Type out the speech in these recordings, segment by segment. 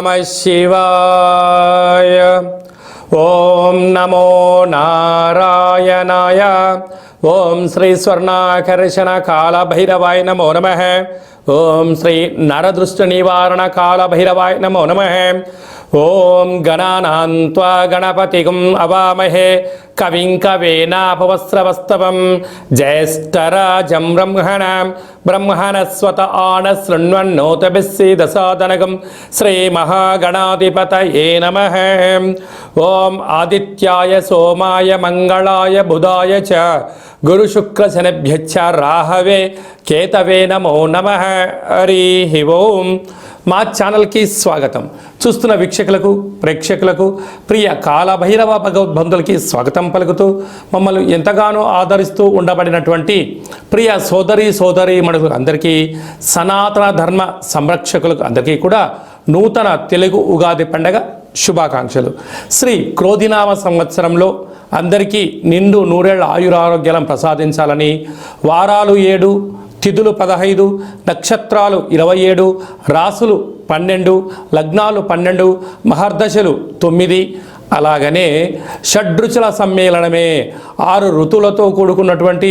ఓం నమ శివాయ ఓం నమో నారాయణాయ ఓం శ్రీ స్వర్ణాకర్షణ కాల భైరవాయ నమో నమ ఓం శ్రీ నరదృష్టి నివారణ కాల భైరవాయ నమో నమ. ఓం గణానాన్వా గణపతిగం అవామహే. కవిం కవేనాపవస్రవస్తవం. జ్యేష్ఠరాజం బ్రహ్మణ. బ్రహ్మణస్వత ఆన శృణ్వన్నోతభిస్సీదసాదనగం శ్రీమహాగణాధిపతయే నమ. ఓం ఆదిత్యాయ సోమాయ మంగళాయ బుధాయ చ. గురుశుక్రశనభ్యచ్చ రాహవే కేతవే నమో నమ. హరి ఓం. మా ఛానల్కి స్వాగతం. చూస్తున్న వీక్షకులకు ప్రేక్షకులకు ప్రియ కాలభైరవ భగవద్బంధులకి స్వాగతం పలుకుతూ మమ్మల్ని ఎంతగానో ఆదరిస్తూ ఉండబడినటువంటి ప్రియ సోదరి సోదరి మనకు అందరికీ సనాతన ధర్మ సంరక్షకులకు అందరికీ కూడా నూతన తెలుగు ఉగాది పండగ శుభాకాంక్షలు. శ్రీ క్రోధినామ సంవత్సరంలో అందరికీ నిండు నూరేళ్ళ ఆయురారోగ్యాలను ప్రసాదించాలని వారాలు ఏడు తిథులు పదహైదు నక్షత్రాలు ఇరవై ఏడు రాసులు పన్నెండు లగ్నాలు పన్నెండు మహర్దశలు తొమ్మిది. అలాగనే షడ్రుచుల సమ్మేళనమే ఆరు ఋతువులతో కూడుకున్నటువంటి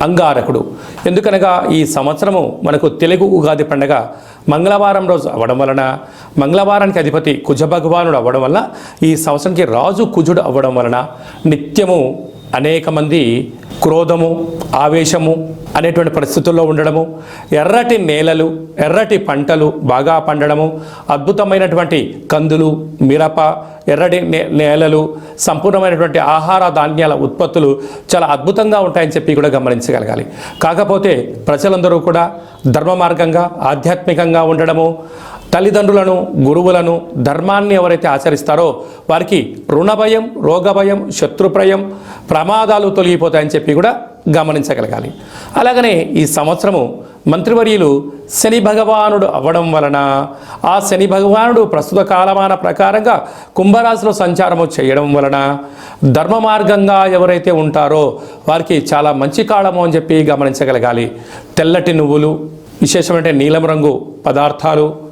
అంగారకుడు. ఎందుకనగా ఈ సంవత్సరము మనకు తెలుగు ఉగాది పండగ మంగళవారం రోజు అవ్వడం వలన మంగళవారానికి అధిపతి కుజ భగవానుడు అవ్వడం వల్ల ఈ సంవత్సరానికి రాజు కుజుడు అవ్వడం వలన నిత్యము అనేక మంది క్రోధము ఆవేశము అనేటువంటి పరిస్థితుల్లో ఉండడము ఎర్రటి నేలలు ఎర్రటి పంటలు బాగా పండడము అద్భుతమైనటువంటి కందులు మిరప ఎర్రటి నే- నేలలు సంపూర్ణమైనటువంటి ఆహార ధాన్యాల ఉత్పత్తులు చాలా అద్భుతంగా ఉంటాయని చెప్పి కూడా గమనించగలగాలి. కాకపోతే ప్రజలందరూ కూడా ధర్మ మార్గంగా ఆధ్యాత్మికంగా ఉండడము తల్లిదండ్రులను గురువులను ధర్మాన్ని ఎవరైతే ఆచరిస్తారో వారికి రుణభయం రోగభయం భయం శత్రుప్రయం ప్రమాదాలు తొలగిపోతాయని చెప్పి కూడా గమనించగలగాలి. అలాగనే ఈ సంవత్సరము మంత్రివర్యులు శని భగవానుడు అవ్వడం వలన ఆ శని భగవానుడు ప్రస్తుత కాలమాన ప్రకారంగా కుంభరాశిలో సంచారము చేయడం వలన ధర్మ మార్గంగా ఎవరైతే ఉంటారో వారికి చాలా మంచి కాలము అని చెప్పి గమనించగలగాలి. తెల్లటి నువ్వులు విశేషమైన నీలం రంగు పదార్థాలు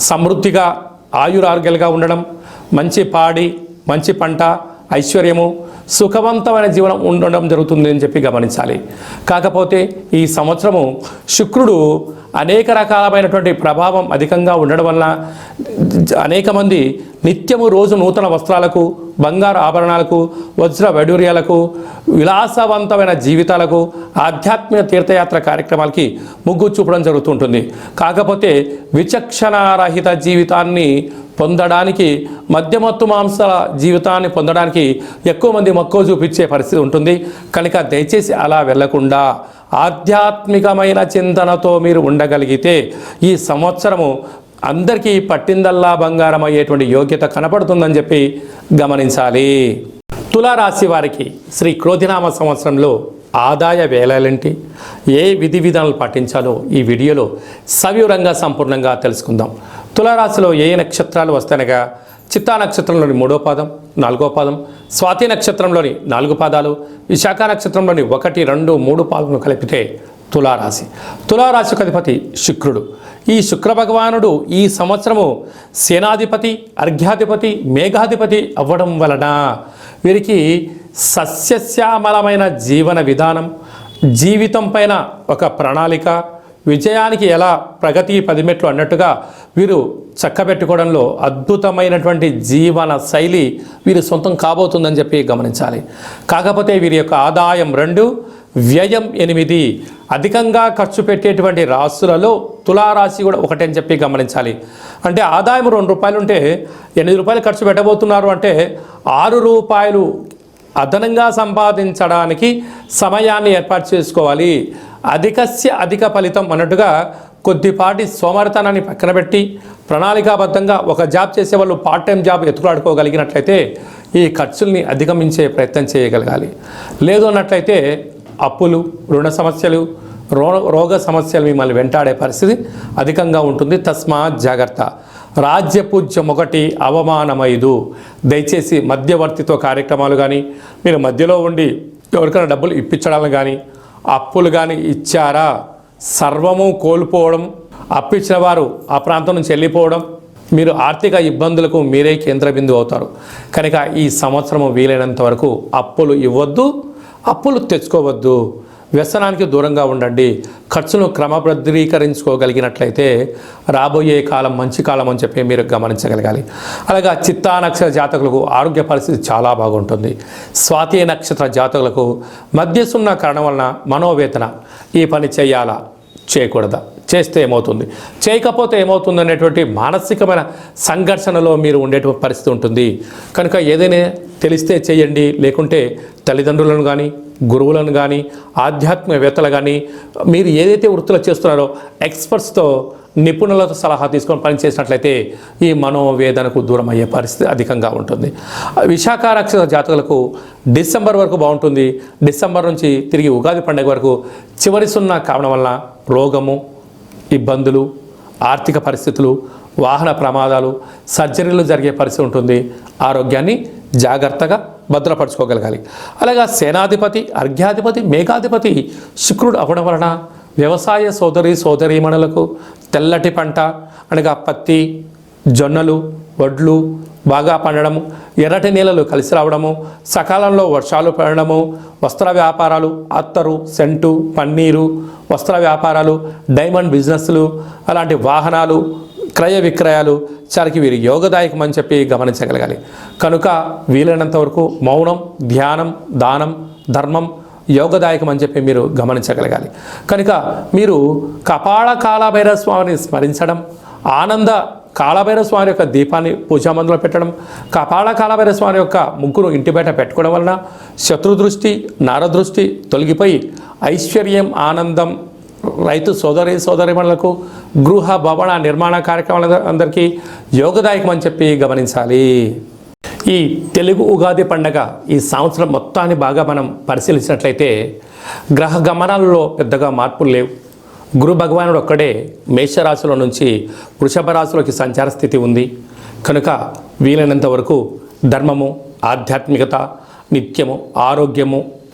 సమృద్ధిగా ఆయురారోగ్యాలుగా ఉండడం మంచి పాడి మంచి పంట ఐశ్వర్యము సుఖవంతమైన జీవనం ఉండడం జరుగుతుంది అని చెప్పి గమనించాలి. కాకపోతే ఈ సంవత్సరము శుక్రుడు అనేక రకాలమైనటువంటి ప్రభావం అధికంగా ఉండడం వలన అనేక మంది నిత్యము రోజు నూతన వస్త్రాలకు బంగారు ఆభరణాలకు వజ్ర వైడూర్యాలకు విలాసవంతమైన జీవితాలకు ఆధ్యాత్మిక తీర్థయాత్ర కార్యక్రమాలకి మొగ్గు చూపడం జరుగుతుంటుంది కాకపోతే విచక్షణారహిత జీవితాన్ని పొందడానికి మధ్యమత్తు మాంసాల జీవితాన్ని పొందడానికి ఎక్కువ మంది మక్కువ చూపించే పరిస్థితి ఉంటుంది. కనుక దయచేసి అలా వెళ్ళకుండా ఆధ్యాత్మికమైన చింతనతో మీరు ఉండగలిగితే ఈ సంవత్సరము అందరికీ పట్టిందల్లా బంగారం అయ్యేటువంటి యోగ్యత కనపడుతుందని చెప్పి గమనించాలి. తులారాశి వారికి శ్రీ క్రోధినామ సంవత్సరంలో ఆదాయ వేలాలేంటి ఏ విధి విధానాలు పాటించాలో ఈ వీడియోలో సవివరంగా సంపూర్ణంగా తెలుసుకుందాం. తులారాశిలో ఏ నక్షత్రాలు వస్తాయనగా చిత్తా నక్షత్రంలోని మూడో పాదం నాలుగో పాదం స్వాతి నక్షత్రంలోని నాలుగు పాదాలు విశాఖ నక్షత్రంలోని ఒకటి రెండు మూడు పాదాలను కలిపితే తులారాశి. తులారాశికి అధిపతి శుక్రుడు. ఈ శుక్ర భగవానుడు ఈ సంవత్సరము సేనాధిపతి అర్ఘ్యాధిపతి మేఘాధిపతి అవ్వడం వలన వీరికి సస్యశ్యామలమైన జీవన విధానం జీవితం పైన ఒక ప్రణాళిక విజయానికి ఎలా ప్రగతి పదిమెట్లు అన్నట్టుగా వీరు చక్కబెట్టుకోవడంలో అద్భుతమైనటువంటి జీవన శైలి వీరి సొంతం కాబోతుందని చెప్పి గమనించాలి. కాకపోతే వీరి యొక్క ఆదాయం రెండు వ్యయం ఎనిమిది. అధికంగా ఖర్చు పెట్టేటువంటి రాశులలో తులారాశి కూడా ఒకటని అని చెప్పి గమనించాలి. అంటే ఆదాయం రెండు రూపాయలు ఉంటే ఎనిమిది రూపాయలు ఖర్చు పెట్టబోతున్నారు అంటే ఆరు రూపాయలు అదనంగా సంపాదించడానికి సమయాన్ని ఏర్పాటు చేసుకోవాలి. అధికస్య అధిక ఫలితం అన్నట్టుగా కొద్దిపాటి సోమరితనాన్ని పక్కన పెట్టి ప్రణాళికాబద్ధంగా ఒక జాబ్ చేసే వాళ్ళు పార్ట్ టైం జాబ్ ఎత్తులాడుకోగలిగినట్లయితే ఈ ఖర్చుల్ని అధిగమించే ప్రయత్నం చేయగలగాలి. లేదు అన్నట్లయితే అప్పులు రుణ సమస్యలు రో రోగ సమస్యలు మిమ్మల్ని వెంటాడే పరిస్థితి అధికంగా ఉంటుంది. తస్మాత్ జాగ్రత్త. రాజ్యపూజ్యం ఒకటి అవమానమైదు. దయచేసి మధ్యవర్తిత్వ కార్యక్రమాలు కానీ మీరు మధ్యలో ఉండి ఎవరికైనా డబ్బులు ఇప్పించడాలను కానీ అప్పులు కానీ ఇచ్చారా? సర్వము కోల్పోవడం అప్పిచ్చిన వారు ఆ ప్రాంతం నుంచి వెళ్ళిపోవడం మీరు ఆర్థిక ఇబ్బందులకు మీరే కేంద్ర బిందువు అవుతారు. కనుక ఈ సంవత్సరం వీలైనంత వరకు అప్పులు ఇవ్వద్దు అప్పులు తెచ్చుకోవద్దు. వ్యసనానికి దూరంగా ఉండండి. ఖర్చును క్రమబద్ధీకరించుకోగలిగినట్లయితే రాబోయే కాలం మంచి కాలం అని చెప్పి మీరు గమనించగలగాలి. అలాగా చిత్తా నక్షత్ర జాతకులకు ఆరోగ్య పరిస్థితి చాలా బాగుంటుంది. స్వాతి నక్షత్ర జాతకులకు మధ్యసున్న కారణం వలన మనోవేతన ఈ పని చేయాలా? చేయకూడదా? చేస్తే ఏమవుతుంది? చేయకపోతే ఏమవుతుంది అనేటువంటి మానసికమైన సంఘర్షణలో మీరు ఉండేటువంటి పరిస్థితి ఉంటుంది. కనుక ఏదైనా తెలిస్తే చేయండి. లేకుంటే తల్లిదండ్రులను కానీ గురువులను కానీ ఆధ్యాత్మికవేత్తలు కానీ మీరు ఏదైతే వృత్తులు చేస్తున్నారో ఎక్స్పర్ట్స్తో నిపుణులతో సలహా తీసుకొని పనిచేసినట్లయితే ఈ మనోవేదనకు దూరం అయ్యే పరిస్థితి అధికంగా ఉంటుంది. విశాఖ రక్షణ జాతకులకు డిసెంబర్ వరకు బాగుంటుంది. డిసెంబర్ నుంచి తిరిగి ఉగాది పండుగ వరకు చివరి సున్నా కావడం వల్ల రోగము ఇబ్బందులు ఆర్థిక పరిస్థితులు వాహన ప్రమాదాలు సర్జరీలు జరిగే పరిస్థితి ఉంటుంది. ఆరోగ్యాన్ని జాగ్రత్తగా భద్రపరచుకోగలగాలి. అలాగా సేనాధిపతి అర్ఘ్యాధిపతి మేఘాధిపతి శుక్రుడు అవ్వడం వలన వ్యవసాయ సోదరి సోదరీమణులకు తెల్లటి పంట అనగా పత్తి జొన్నలు వడ్లు బాగా పండడము ఎర్రటి నీళ్ళలు కలిసి రావడము సకాలంలో వర్షాలు పడడము వస్త్ర వ్యాపారాలు అత్తరు సెంటు పన్నీరు వస్త్ర వ్యాపారాలు డైమండ్ బిజినెస్లు అలాంటి వాహనాలు క్రయ విక్రయాలు చాలాకి వీరి యోగదాయకం అని చెప్పి గమనించగలగాలి. కనుక వీలైనంత వరకు మౌనం ధ్యానం దానం ధర్మం యోగదాయకం అని చెప్పి మీరు గమనించగలగాలి. కనుక మీరు కపాళ కాలభైరవ స్వామిని స్మరించడం ఆనంద కాళభైరవ స్వామి యొక్క దీపాన్ని పూజామందులో పెట్టడం కపాళ కాళభైరవ స్వామి యొక్క ముగ్గురు ఇంటి బయట పెట్టుకోవడం వలన శత్రుదృష్టి నారదృష్టి తొలగిపోయి ఐశ్వర్యం ఆనందం రైతు సోదరి సోదరిమణులకు గృహ భవన నిర్మాణ కార్యక్రమాల అందరికీ యోగదాయకం అని చెప్పి గమనించాలి. ఈ తెలుగు ఉగాది పండగ ఈ సంవత్సరం మొత్తాన్ని బాగా మనం పరిశీలించినట్లయితే గ్రహ గమనాలలో పెద్దగా మార్పులు లేవు. గురు భగవానుడు ఒక్కడే మేషరాశిలో నుంచి వృషభ రాశిలోకి సంచార స్థితి ఉంది. కనుక వీలైనంత వరకు ధర్మము ఆధ్యాత్మికత నిత్యము ఆరోగ్యము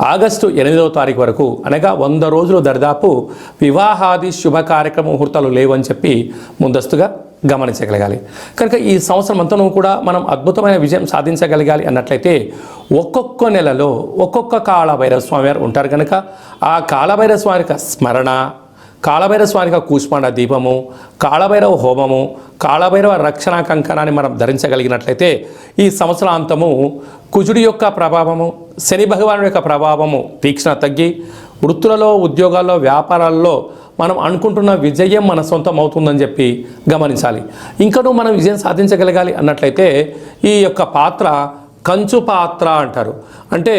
ఆగస్టు ఎనిమిదవ తారీఖు వరకు అనగా వంద రోజులు దరిదాపు వివాహాది శుభ కార్యక్రమ ముహూర్తాలు లేవని చెప్పి ముందస్తుగా గమనించగలగాలి. కనుక ఈ సంవత్సరం అంతనూ కూడా మనం అద్భుతమైన విజయం సాధించగలగాలి అన్నట్లయితే ఒక్కొక్క నెలలో ఒక్కొక్క కాళభైరవ స్వామి వారు ఉంటారు కనుక ఆ కాళభైరవ స్వామి యొక్క స్మరణ కాళభైరవ స్వామికి కూష్మాండ దీపము కాళభైరవ హోమము కాళభైరవ రక్షణ కంకణాన్ని మనం ధరించగలిగినట్లయితే ఈ సంవత్సరాంతము కుజుడి యొక్క ప్రభావము శని భగవానుడి యొక్క ప్రభావము తీక్షణ తగ్గి వృత్తులలో ఉద్యోగాల్లో వ్యాపారాల్లో మనం అనుకుంటున్న విజయం మన సొంతం అవుతుందని చెప్పి గమనించాలి. ఇంకనూ మనం విజయం సాధించగలగాలి అన్నట్లయితే ఈ యొక్క పాత్ర కంచు పాత్ర అంటారు. అంటే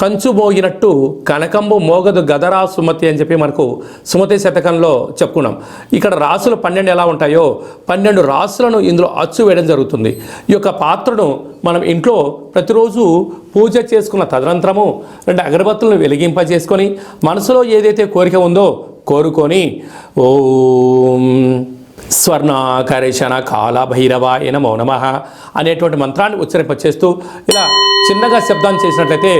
కంచు మోగినట్టు కనకంబు మోగదు గదరా సుమతి అని చెప్పి మనకు సుమతి శతకంలో చెప్పుకున్నాం. ఇక్కడ రాసులు పన్నెండు ఎలా ఉంటాయో పన్నెండు రాసులను ఇందులో అచ్చు వేయడం జరుగుతుంది. ఈ యొక్క పాత్రను మనం ఇంట్లో ప్రతిరోజు పూజ చేసుకున్న తదనంతరము రెండు అగరబత్తులను వెలిగింపజేసుకొని మనసులో ఏదైతే కోరిక ఉందో కోరుకొని ఓం స్వర్ణాకరేషణ కాలభైరవాయ నమో నమ అనేటువంటి మంత్రాన్ని ఉచ్చరింపచేస్తూ ఇలా చిన్నగా శబ్దం చేసినట్లయితే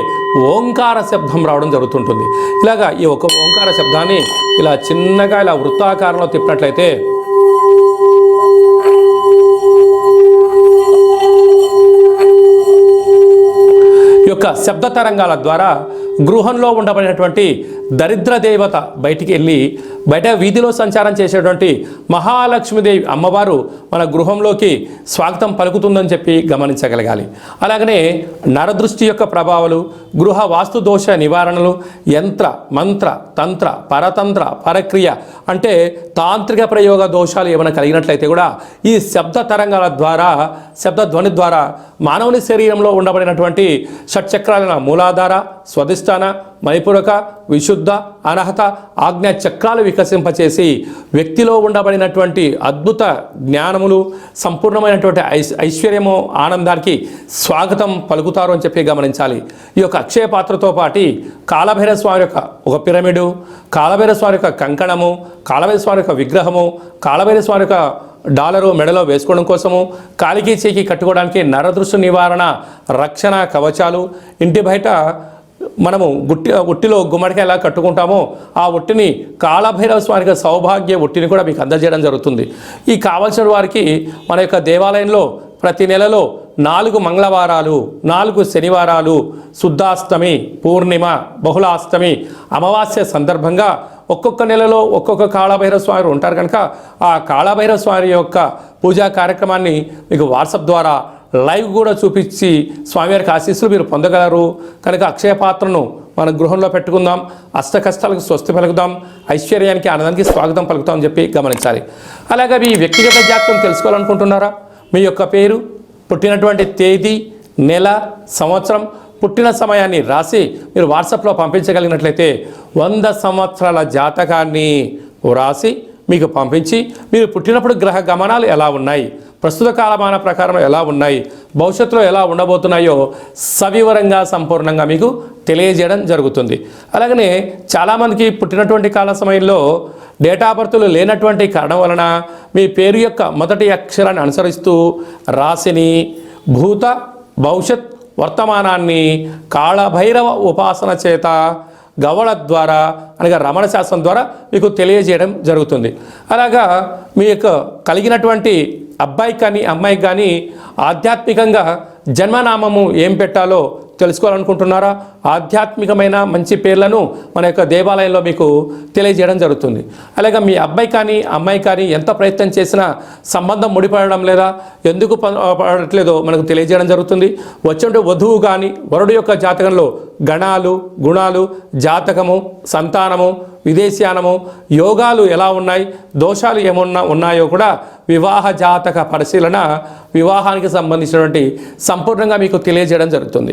ఓంకార శబ్దం రావడం జరుగుతుంటుంది. ఇలాగా ఈ ఒక ఓంకార శబ్దాన్ని ఇలా చిన్నగా ఇలా వృత్తాకారంలో తిప్పినట్లయితే ఈ యొక్క శబ్ద తరంగాల ద్వారా గృహంలో ఉండబడినటువంటి దరిద్ర దేవత బయటికి వెళ్ళి బయట వీధిలో సంచారం చేసేటువంటి మహాలక్ష్మీదేవి అమ్మవారు మన గృహంలోకి స్వాగతం పలుకుతుందని చెప్పి గమనించగలగాలి. అలాగనే నరదృష్టి యొక్క ప్రభావాలు గృహ వాస్తు దోష నివారణలు యంత్ర మంత్ర తంత్ర పరతంత్ర పరక్రియ అంటే తాంత్రిక ప్రయోగ దోషాలు ఏమైనా కలిగినట్లయితే కూడా ఈ శబ్ద తరంగాల ద్వారా శబ్ద ధ్వని ద్వారా మానవుని శరీరంలో ఉండబడినటువంటి షట్చక్రాలైన మూలాధార స్వధిష్టాన మణిపూరక విశుద్ధ అనహత ఆజ్ఞా చక్రాలు వికసింపచేసి వ్యక్తిలో ఉండబడినటువంటి అద్భుత జ్ఞానములు సంపూర్ణమైనటువంటి ఐశ్ ఐశ్వర్యము ఆనందానికి స్వాగతం పలుకుతారు అని చెప్పి గమనించాలి. ఈ యొక్క అక్షయ పాత్రతో పాటి కాలభైర స్వామి యొక్క ఒక పిరమిడు కాలభైర స్వామి యొక్క కంకణము కాలభైర స్వామి యొక్క విగ్రహము కాలభైర స్వామి యొక్క డాలరు మెడలో వేసుకోవడం కోసము కాలికి చేకి కట్టుకోవడానికి నరదృష్టి నివారణ రక్షణ కవచాలు ఇంటి బయట మనము గుట్టి ఒట్టిలో గుమ్మడికాయ ఎలా కట్టుకుంటామో ఆ ఒట్టిని కాళభైరవ స్వామికి సౌభాగ్య ఒట్టిని కూడా మీకు అందజేయడం జరుగుతుంది. ఈ కావలసిన వారికి మన యొక్క దేవాలయంలో ప్రతి నెలలో నాలుగు మంగళవారాలు నాలుగు శనివారాలు శుద్ధాష్టమి పూర్ణిమ బహుళాష్టమి అమావాస్య సందర్భంగా ఒక్కొక్క నెలలో ఒక్కొక్క కాళభైరవ స్వామి ఉంటారు కనుక ఆ కాళభైరవ స్వామి యొక్క పూజా కార్యక్రమాన్ని మీకు వాట్సాప్ ద్వారా లైవ్ కూడా చూపించి స్వామివారికి ఆశీస్సులు మీరు పొందగలరు. కనుక అక్షయ పాత్రను మన గృహంలో పెట్టుకుందాం. అష్ట కష్టాలకు స్వస్తి పలుకుదాం. ఐశ్వర్యానికి ఆనందానికి స్వాగతం పలుకుతాం అని చెప్పి గమనించాలి. అలాగే మీ వ్యక్తిగత జాతకం తెలుసుకోవాలనుకుంటున్నారా? మీ యొక్క పేరు పుట్టినటువంటి తేదీ నెల సంవత్సరం పుట్టిన సమయాన్ని రాసి మీరు వాట్సాప్లో పంపించగలిగినట్లయితే వంద సంవత్సరాల జాతకాన్ని వ్రాసి మీకు పంపించి మీరు పుట్టినప్పుడు గ్రహ గమనాలు ఎలా ఉన్నాయి? ప్రస్తుత కాలమాన ప్రకారం ఎలా ఉన్నాయి? భవిష్యత్తులో ఎలా ఉండబోతున్నాయో సవివరంగా సంపూర్ణంగా మీకు తెలియజేయడం జరుగుతుంది. అలాగనే చాలామందికి పుట్టినటువంటి కాల సమయంలో డేటా బర్త్లు లేనటువంటి కారణం వలన మీ పేరు యొక్క మొదటి అక్షరాన్ని అనుసరిస్తూ రాశిని భూత భవిష్యత్ వర్తమానాన్ని కాళభైరవ ఉపాసన చేత గవళ ద్వారా అనగా రమణ శాస్త్రం ద్వారా మీకు తెలియజేయడం జరుగుతుంది. అలాగా మీ యొక్క కలిగినటువంటి అబ్బాయి కానీ అమ్మాయికి కానీ ఆధ్యాత్మికంగా జన్మనామము ఏం పెట్టాలో తెలుసుకోవాలనుకుంటున్నారా? ఆధ్యాత్మికమైన మంచి పేర్లను మన యొక్క దేవాలయంలో మీకు తెలియజేయడం జరుగుతుంది. అలాగే మీ అబ్బాయి కానీ అమ్మాయి కానీ ఎంత ప్రయత్నం చేసినా సంబంధం ముడిపడడం లేదా ఎందుకు పడట్లేదో మనకు తెలియజేయడం జరుగుతుంది. వచ్చే వధువు కానీ వరుడు యొక్క జాతకంలో గణాలు గుణాలు జాతకము సంతానము విదేశీయానము యోగాలు ఎలా ఉన్నాయి దోషాలు ఏమన్నా ఉన్నాయో కూడా వివాహ జాతక పరిశీలన వివాహానికి సంబంధించినటువంటి సంపూర్ణంగా మీకు తెలియజేయడం జరుగుతుంది.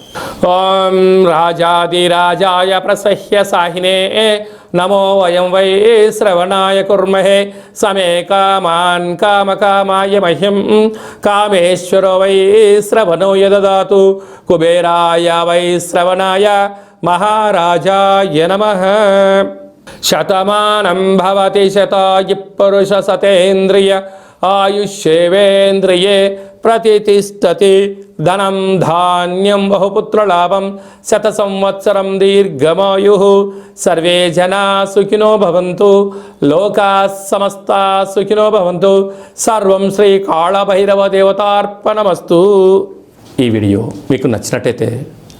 ఓం రాజాదిరాజాయ ప్రసహ్య సాహినే. నమో వయం వై శ్రవణాయ కుర్మహే. సమే కామాన్ కామకామాయ మహ్యం కామేశ్వరో వై శ్రవణో యదదాతు. కుబేరాయ వై శ్రవణాయ మహారాజాయ నమ. శతమానం భవతి శతాయి పురుష సతేంద్రియ. ఆయుష్యేవేంద్రియే ప్రతిష్టతి ధనం ధాన్యం బహుపుత్రలాభం శత సంవత్సరం దీర్ఘమాయు. సర్వే జనా సుఖినో భవంతు లోకా సమస్త సుఖినో భవంతు. సర్వం శ్రీ కాళభైరవ దేవతార్పణమస్తు. ఈ వీడియో మీకు నచ్చినట్టయితే